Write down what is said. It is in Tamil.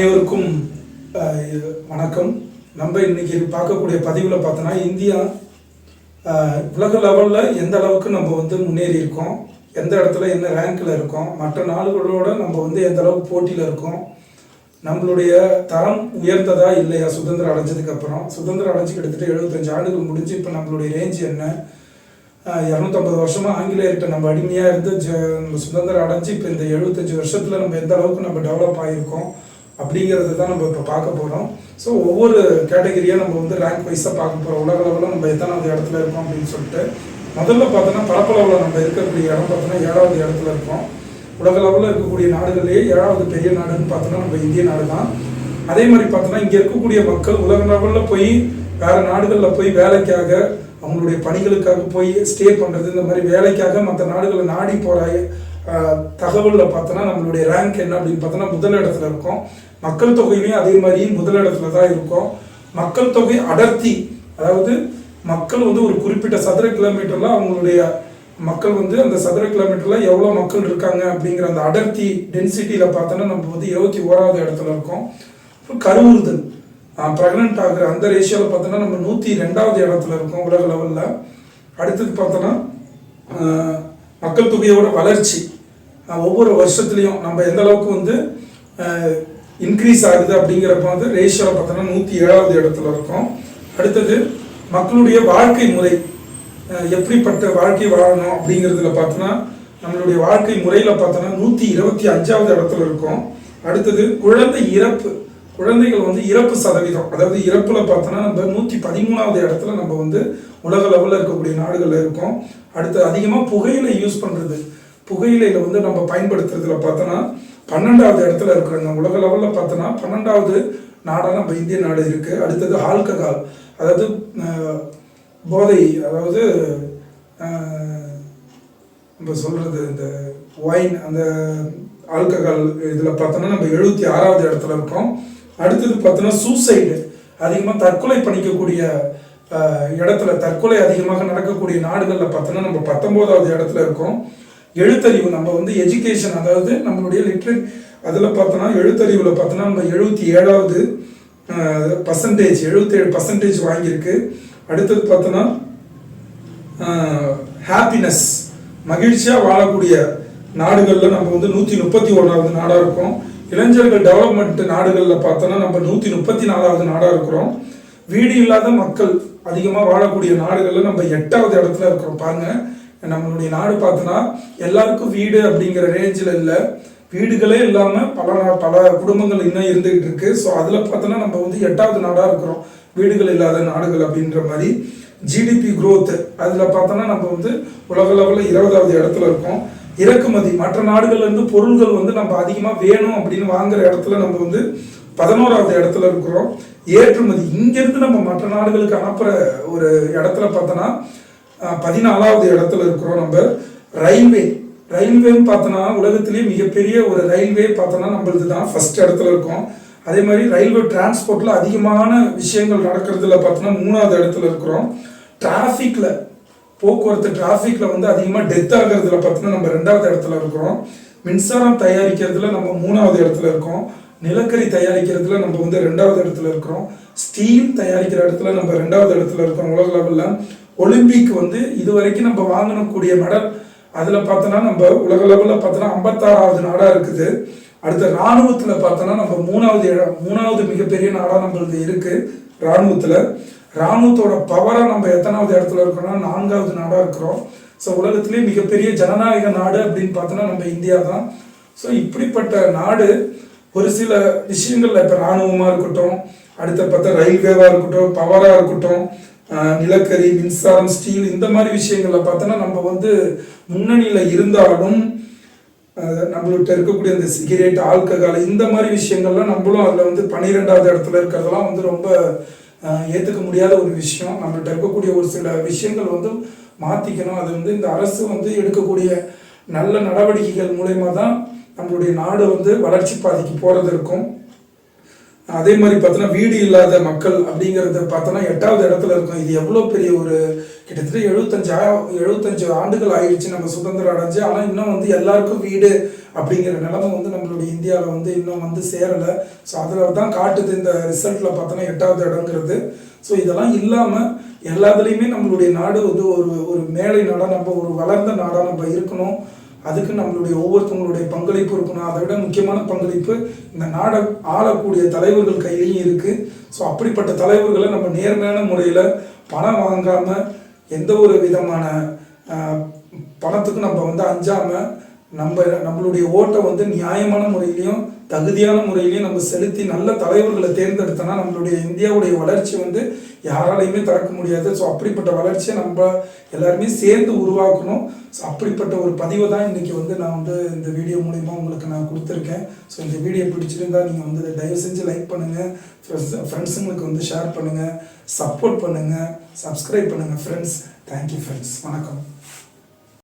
அனைவருக்கும் வணக்கம். நம்ம இன்னைக்கு பார்க்கக்கூடிய பதிவில் பார்த்தோன்னா இந்தியா உலக லெவலில் எந்த அளவுக்கு நம்ம வந்து முன்னேறி இருக்கோம்? எந்த இடத்துல என்ன ரேங்கில் இருக்கோம்? மற்ற நாடுகளோட நம்ம வந்து எந்த அளவுக்கு போட்டியில் இருக்கோம்? நம்மளுடைய தரம் உயர்ந்ததா இல்லையா சுதந்திரம் அடைஞ்சதுக்கப்புறம் சுதந்திரம் அடைஞ்சு கிட்டத்தட்ட எழுபத்தஞ்சு ஆண்டுகள் முடிஞ்சு இப்போ நம்மளுடைய ரேஞ்ச் என்ன? இரநூத்தம்பது வருஷமாக ஆங்கிலேயர்கிட்ட நம்ம அடிமையாக இருந்து ஜ நம்ம சுதந்திரம் அடைஞ்சு இப்போ இந்த எழுபத்தஞ்சு வருஷத்தில் நம்ம எந்த அளவுக்கு நம்ம டெவலப் ஆகியிருக்கோம் அப்படிங்கிறது தான் நம்ம இப்போ பார்க்க போகிறோம் ஸோ ஒவ்வொரு கேட்டகரியாக நம்ம வந்து ரேங்க் வைஸாக பார்க்க போகிறோம் உலக அளவில் நம்ம எத்தனாவது இடத்துல இருக்கோம் அப்படின்னு சொல்லிட்டு. முதல்ல பார்த்தோன்னா பரப்பளவில் நம்ம இருக்கக்கூடிய இடம் பார்த்தோன்னா ஏழாவது இடத்துல இருக்கோம். உலக அளவில் இருக்கக்கூடிய நாடுகளிலேயே ஏழாவது பெரிய நாடுன்னு பார்த்தோன்னா நம்ம இந்திய நாடு தான். அதே மாதிரி பார்த்தோன்னா இங்கே இருக்கக்கூடிய மக்கள் உலக லெவலில் போய் வேறு நாடுகளில் போய் வேலைக்காக அவங்களுடைய பணிகளுக்காக போய் ஸ்டே பண்ணுறது இந்த மாதிரி வேலைக்காக மற்ற நாடுகளை நாடி போகிற தகவலில் பார்த்தோன்னா நம்மளுடைய ரேங்க் என்ன அப்படின்னு பார்த்தோன்னா முதல் இடத்துல இருக்கும். மக்கள் தொகையிலையும் அதே மாதிரி முதல் இடத்துல தான் இருக்கும். மக்கள் தொகை அடர்த்தி அதாவது மக்கள் வந்து ஒரு குறிப்பிட்ட சதுர கிலோமீட்டரில் அவங்களுடைய மக்கள் வந்து அந்த சதுர கிலோமீட்டரில் எவ்வளோ மக்கள் இருக்காங்க அப்படிங்கிற அந்த அடர்த்தி டென்சிட்டியில் பார்த்தோன்னா நம்ம வந்து இருபத்தி ஓராவது இடத்துல இருக்கோம். அப்புறம் கருவுறுதல். ப்ரெக்னென்ட் ஆகுற அந்த ரேஷியோவில் பார்த்தோன்னா நம்ம நூற்றி ரெண்டாவது இடத்துல இருக்கோம் உலக லெவலில் அடுத்தது பார்த்தோன்னா மக்கள் தொகையோட வளர்ச்சி. ஒவ்வொரு வருஷத்துலையும் நம்ம எந்த அளவுக்கு வந்து இன்க்ரீஸ் ஆகுது அப்படிங்கிறப்ப வந்து ரேஷியோவில் பார்த்தோன்னா நூற்றி ஏழாவது இடத்துல இருக்கும். அடுத்தது மக்களுடைய வாழ்க்கை முறை எப்படிப்பட்ட வாழ்க்கை வாழணும் அப்படிங்கிறதுல பார்த்தோன்னா நம்மளுடைய வாழ்க்கை முறையில் பார்த்தோன்னா நூற்றி இருபத்தி அஞ்சாவது இடத்துல இருக்கும். அடுத்தது குழந்தை இறப்பு. குழந்தைகள் வந்து இறப்பு சதவீதம். அதாவது இறப்பில் பார்த்தோன்னா நம்ம நூற்றி பதிமூணாவது இடத்துல நம்ம வந்து உலக லெவலில் இருக்கக்கூடிய நாடுகளில் இருக்கோம். அடுத்து அதிகமாக புகையிலை யூஸ் பண்ணுறது புகையிலையில் வந்து நம்ம பயன்படுத்துறதுல பார்த்தோன்னா பன்னெண்டாவது இடத்துல இருக்கிறாங்க உலக லெவலில் பார்த்தோன்னா பன்னெண்டாவது நாடாக நம்ம இந்திய நாடு இருக்குது அடுத்தது ஆல்கஹால் அதாவது போதை அதாவது நம்ம சொல்கிறது இந்த ஒயின் அந்த ஆல்கஹால் இதில் பார்த்தோன்னா நம்ம எழுபத்தி ஆறாவது இடத்துல இருக்கோம். அடுத்தது பார்த்தோன்னா சூசைடு அதிகமாக தற்கொலை பண்ணிக்கக்கூடிய இடத்துல தற்கொலை அதிகமாக நடக்கக்கூடிய நாடுகளில் பார்த்தோன்னா நம்ம பத்தொம்போதாவது இடத்துல இருக்கோம். எழுத்தறிவு. நம்ம வந்து எஜுகேஷன் அதாவது நம்மளுடைய லிட்ரேட் அதில் பார்த்தோன்னா எழுத்தறிவில் பார்த்தோன்னா நம்ம எழுபத்தி ஏழாவது பர்சன்டேஜ் எழுபத்தேழு பர்சன்டேஜ் வாங்கியிருக்கு. அடுத்தது பார்த்தோன்னா ஹாப்பினஸ் மகிழ்ச்சியாக வாழக்கூடிய நாடுகளில் நம்ம வந்து நூற்றி முப்பத்தி ஒன்றாவது நாடாக இருக்கோம். இளைஞர்கள் டெவலப்மெண்ட் நாடுகளில் பார்த்தோன்னா நம்ம நூற்றி முப்பத்தி நாலாவது நாடாக இருக்கிறோம். வீடு இல்லாத மக்கள் அதிகமாக வாழக்கூடிய நாடுகளில் நம்ம எட்டாவது இடத்துல இருக்கிறோம். பாருங்கள் நம்மளுடைய நாடு பார்த்தோன்னா எல்லாருக்கும் வீடு அப்படிங்கிற ரேஞ்சில் இல்லை. வீடுகளே இல்லாமல் பல நா- பல குடும்பங்கள் இன்னும் இருந்துகிட்டு இருக்கு. ஸோ அதில் பார்த்தோன்னா நம்ம வந்து எட்டாவது நாடாக இருக்கிறோம். வீடுகள் இல்லாத நாடுகள் அப்படின்ற மாதிரி. GDP growth. அதில் பார்த்தோன்னா நம்ம வந்து உலக லெவலில் இருபதாவது இடத்துல இருக்கோம். இறக்குமதி. மற்ற நாடுகள்லேருந்து பொருள்கள் வந்து நம்ம அதிகமாக வேணும் அப்படின்னு வாங்குற இடத்துல நம்ம வந்து பதினோராவது இடத்துல இருக்கிறோம். ஏற்றுமதி. இங்கேருந்து நம்ம மற்ற நாடுகளுக்கு அனுப்புகிற ஒரு இடத்துல பார்த்தோன்னா பதினாலாவது இடத்துல இருக்கிறோம் நம்ம. ரயில்வே. ரயில்வேன்னு பார்த்தோன்னா உலகத்திலேயே மிகப்பெரிய ஒரு ரயில்வே பார்த்தோன்னா நம்மளது தான் ஃபர்ஸ்ட் இடத்துல இருக்கோம். அதே மாதிரி ரயில்வே டிரான்ஸ்போர்ட்டில் அதிகமான விஷயங்கள் நடக்கிறதுல பார்த்தோன்னா மூணாவது இடத்துல இருக்கிறோம். டிராஃபிக்கில் போக்குவரத்து டிராஃபிக்கில் வந்து அதிகமாக டெத் ஆகிறதுல பார்த்தோன்னா நம்ம ரெண்டாவது இடத்துல இருக்கிறோம். மின்சாரம் தயாரிக்கிறதுல நம்ம மூணாவது இடத்துல இருக்கோம். நிலக்கரி தயாரிக்கிறதுல நம்ம வந்து ரெண்டாவது இடத்துல இருக்கிறோம். ஸ்டீல் தயாரிக்கிற இடத்துல நம்ம ரெண்டாவது இடத்துல இருக்கிறோம் உலக லெவலில் ஒலிம்பிக் வந்து இது வரைக்கும் நம்ம வாங்கக்கூடிய மெடல் அதில் பார்த்தோன்னா நம்ம உலக லெவலில் பார்த்தோன்னா ஐம்பத்தாறாவது நாடாக இருக்குது. அடுத்த இராணுவத்தில் பார்த்தோன்னா நம்ம மூணாவது இடம் மூணாவது மிகப்பெரிய நாடாக நம்மளுக்கு இருக்குது இராணுவத்தில் இராணுவத்தோட பவராக நம்ம எத்தனாவது இடத்துல இருக்கோம்னா நான்காவது நாடாக இருக்கிறோம். ஸோ உலகத்திலே மிகப்பெரிய ஜனநாயக நாடு அப்படின்னு பார்த்தோன்னா நம்ம இந்தியா தான் ஸோ இப்படிப்பட்ட நாடு ஒரு சில விஷயங்களில் இப்போ இராணுவமாக இருக்கட்டும் அடுத்த பார்த்தா ரயில்வேவாக இருக்கட்டும் பவராக இருக்கட்டும் நிலக்கரி மின்சாரம் ஸ்டீல் இந்த மாதிரி விஷயங்களில் பார்த்தோன்னா நம்ம வந்து முன்னணியில் இருந்தாலும் நம்மள்கிட்ட இருக்கக்கூடிய இந்த சிகரெட் ஆல்கஹால் இந்த மாதிரி விஷயங்கள்லாம் நம்மளும் அதில் வந்து பன்னிரெண்டாவது இடத்துல இருக்கிறதெல்லாம் வந்து ரொம்ப ஏற்றுக்க முடியாத ஒரு விஷயம். நம்மள்கிட்ட இருக்கக்கூடிய ஒரு சில விஷயங்கள் வந்து மாற்றிக்கணும் அது வந்து இந்த அரசு வந்து எடுக்கக்கூடிய நல்ல நடவடிக்கைகள் மூலயமா தான் நம்மளுடைய நாடு வந்து வளர்ச்சி பாதைக்கு போகிறது இருக்கும். அதே மாதிரி பார்த்தோன்னா வீடு இல்லாத மக்கள் அப்படிங்கிறத பார்த்தோன்னா எட்டாவது இடத்துல இருக்கும். இது எவ்வளோ பெரிய ஒரு கிட்டத்தட்ட எழுபத்தஞ்சு எழுபத்தஞ்சு ஆண்டுகள் ஆயிடுச்சு நம்ம சுதந்திரம் அடைஞ்சு. ஆனால் இன்னும் வந்து எல்லாருக்கும் வீடு அப்படிங்கிற நிலைமை வந்து நம்மளுடைய இந்தியாவில் வந்து இன்னும் வந்து சேரலை. ஸோ அதில் தான் காட்டுது இந்த ரிசல்ட்டில் பார்த்தோன்னா எட்டாவது இடங்கிறது ஸோ இதெல்லாம் இல்லாமல் எல்லாத்துலேயுமே நம்மளுடைய நாடு வந்து ஒரு ஒரு மேலை நாடாக நம்ம ஒரு வளர்ந்த நாடாக நம்ம இருக்கணும். அதுக்கு நம்மளுடைய ஒவ்வொருத்தவங்களுடைய பங்களிப்பு இருக்கணும் அதை விட முக்கியமான பங்களிப்பு இந்த நாடை ஆளக்கூடிய தலைவர்கள் கையிலையும் இருக்குது ஸோ அப்படிப்பட்ட தலைவர்களை நம்ம நேர்மையான முறையில் பணம் வாங்காமல் எந்த ஒரு விதமான பணத்துக்கு பணத்துக்கும் நம்ம வந்து அஞ்சாமல் நம்ம நம்மளுடைய ஓட்டை வந்து நியாயமான முறையிலையும் தகுதியான முறையிலையும் நம்ம செலுத்தி நல்ல தலைவர்களை தேர்ந்தெடுத்தோன்னா நம்மளுடைய இந்தியாவுடைய வளர்ச்சி வந்து யாராலையுமே தடுக்க முடியாது. ஸோ அப்படிப்பட்ட வளர்ச்சியை நம்ம எல்லாருமே சேர்ந்து உருவாக்கணும். ஸோ அப்படிப்பட்ட ஒரு பதிவை தான் இன்றைக்கி வந்து நான் வந்து இந்த வீடியோ மூலிமா உங்களுக்கு நான் கொடுத்துருக்கேன். ஸோ இந்த வீடியோ பிடிச்சிருந்தா நீங்கள் வந்து தயவு செஞ்சு லைக் பண்ணுங்கள் ஃப்ரெண்ட்ஸ் ஃப்ரெண்ட்ஸுங்களுக்கு வந்து ஷேர் பண்ணுங்கள் சப்போர்ட் பண்ணுங்கள் சப்ஸ்கிரைப் பண்ணுங்கள் ஃப்ரெண்ட்ஸ் தேங்க்யூ ஃப்ரெண்ட்ஸ் வணக்கம்.